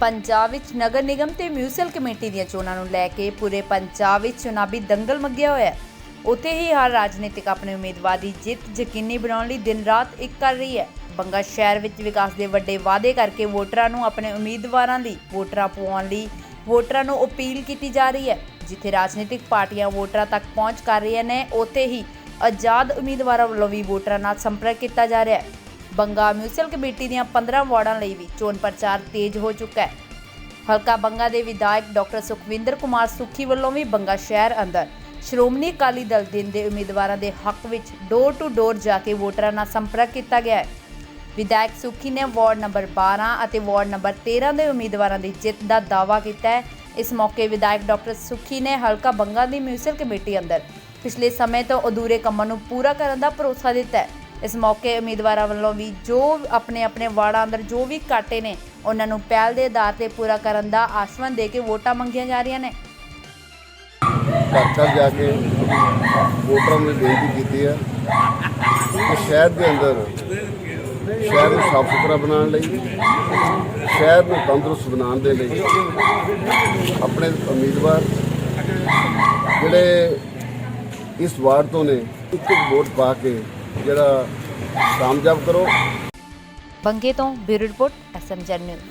ਪੰਜਾਬ ਵਿੱਚ ਨਗਰ ਨਿਗਮ ਤੇ municipal committee ਦੀਆਂ ਚੋਣਾਂ ਨੂੰ ਲੈ ਕੇ ਪੂਰੇ ਪੰਜਾਬ ਵਿੱਚ ਚੁਣਾਵੀ ਦੰਗਲ ਮੱਗਿਆ ਹੋਇਆ ਹੈ। ਉੱਥੇ ਹੀ ਹਰ ਰਾਜਨੀਤਿਕ ਆਪਣੇ ਉਮੀਦਵਾਰ ਦੀ ਜਿੱਤ ਯਕੀਨੀ ਬਣਾਉਣ ਲਈ ਦਿਨ ਰਾਤ ਇੱਕ ਕਰ ਰਹੀ ਹੈ। ਬੰਗਾ ਸ਼ਹਿਰ ਵਿੱਚ ਵਿਕਾਸ ਦੇ ਵੱਡੇ ਵਾਅਦੇ ਕਰਕੇ ਵੋਟਰਾਂ ਨੂੰ ਆਪਣੇ ਉਮੀਦਵਾਰਾਂ ਲਈ ਵੋਟਰਾਂ ਪਵਾਉਣ ਲਈ ਵੋਟਰਾਂ ਨੂੰ ਅਪੀਲ ਕੀਤੀ ਜਾ ਰਹੀ ਹੈ। ਜਿੱਥੇ ਰਾਜਨੀਤਿਕ ਪਾਰਟੀਆਂ ਵੋਟਰਾਂ ਤੱਕ ਪਹੁੰਚ ਕਰ ਰਹੀਆਂ ਨੇ, ਉੱਥੇ ਹੀ ਆਜ਼ਾਦ ਉਮੀਦਵਾਰਾਂ ਵੱਲੋਂ ਵੀ ਵੋਟਰਾਂ ਨਾਲ ਸੰਪਰਕ ਕੀਤਾ ਜਾ ਰਿਹਾ ਹੈ। ਬੰਗਾ ਮਿਊਨਿਸਪਲ ਕਮੇਟੀ ਦੀਆਂ 15 ਵਾਰਡਾਂ ਲਈ ਵੀ ਚੋਣ ਪ੍ਰਚਾਰ ਤੇਜ਼ ਹੋ ਚੁੱਕਾ ਹੈ। ਹਲਕਾ ਬੰਗਾ ਦੇ ਵਿਧਾਇਕ ਡਾਕਟਰ ਸੁਖਵਿੰਦਰ ਕੁਮਾਰ ਸੁਖੀ ਵੱਲੋਂ ਵੀ ਬੰਗਾ ਸ਼ਹਿਰ ਅੰਦਰ ਸ਼੍ਰੋਮਣੀ ਅਕਾਲੀ ਦਲ ਦਿਨ ਦੇ ਉਮੀਦਵਾਰਾਂ ਦੇ ਹੱਕ ਵਿੱਚ ਡੋਰ ਟੂ ਡੋਰ ਜਾ ਕੇ ਵੋਟਰਾਂ ਨਾਲ ਸੰਪਰਕ ਕੀਤਾ ਗਿਆ ਹੈ। ਵਿਧਾਇਕ ਸੁਖੀ ਨੇ ਵਾਰਡ ਨੰਬਰ 12 ਅਤੇ ਵਾਰਡ ਨੰਬਰ 13 ਦੇ ਉਮੀਦਵਾਰਾਂ ਦੀ ਜਿੱਤ ਦਾ ਦਾਅਵਾ ਕੀਤਾ ਹੈ। ਇਸ ਮੌਕੇ ਵਿਧਾਇਕ ਡਾਕਟਰ ਸੁਖੀ ਨੇ ਹਲਕਾ ਬੰਗਾ ਦੀ ਮਿਊਨਿਸਪਲ ਕਮੇਟੀ ਅੰਦਰ ਪਿਛਲੇ ਸਮੇਂ ਤੋਂ ਅਧੂਰੇ ਕੰਮਾਂ ਨੂੰ ਪੂਰਾ ਕਰਨ ਦਾ ਭਰੋਸਾ ਦਿੱਤਾ ਹੈ। ਇਸ ਮੌਕੇ ਉਮੀਦਵਾਰਾਂ ਵੱਲੋਂ ਵੀ ਜੋ ਆਪਣੇ ਆਪਣੇ ਵਾਰਡਾਂ ਅੰਦਰ ਜੋ ਵੀ ਘਾਟੇ ਨੇ, ਉਹਨਾਂ ਨੂੰ ਪਹਿਲ ਦੇ ਆਧਾਰ ਤੇ ਪੂਰਾ ਕਰਨ ਦਾ ਆਸ਼ਵਾਸਨ ਦੇ ਕੇ ਵੋਟਾਂ ਮੰਗੀਆਂ ਜਾ ਰਹੀਆਂ ਨੇ। ਘਰ ਘਰ ਜਾ ਕੇ ਵੋਟਰਾਂ ਨੂੰ ਬੇਨਤੀ ਕੀਤੀ ਹੈ ਕਿ ਸ਼ਹਿਰ ਦੇ ਅੰਦਰ ਸ਼ਹਿਰ ਨੂੰ ਸਾਫ਼ ਸੁਥਰਾ ਬਣਾਉਣ ਲਈ, ਸ਼ਹਿਰ ਨੂੰ ਤੰਦਰੁਸਤ ਬਣਾਉਣ ਦੇ ਲਈ ਆਪਣੇ ਉਮੀਦਵਾਰ ਜਿਹੜੇ ਇਸ ਵਾਰਡ ਤੋਂ ਨੇ, ਇੱਕ ਇੱਕ ਵੋਟ ਪਾ ਕੇ ਜਿਹੜਾ ਕਾਮਯਾਬ ਕਰੋ। ਬੰਗੇ ਤੋਂ ਬਿਊਰੋ ਰਿਪੋਰਟ ਐਸਐਮਜਨ ਨਿਊਜ਼।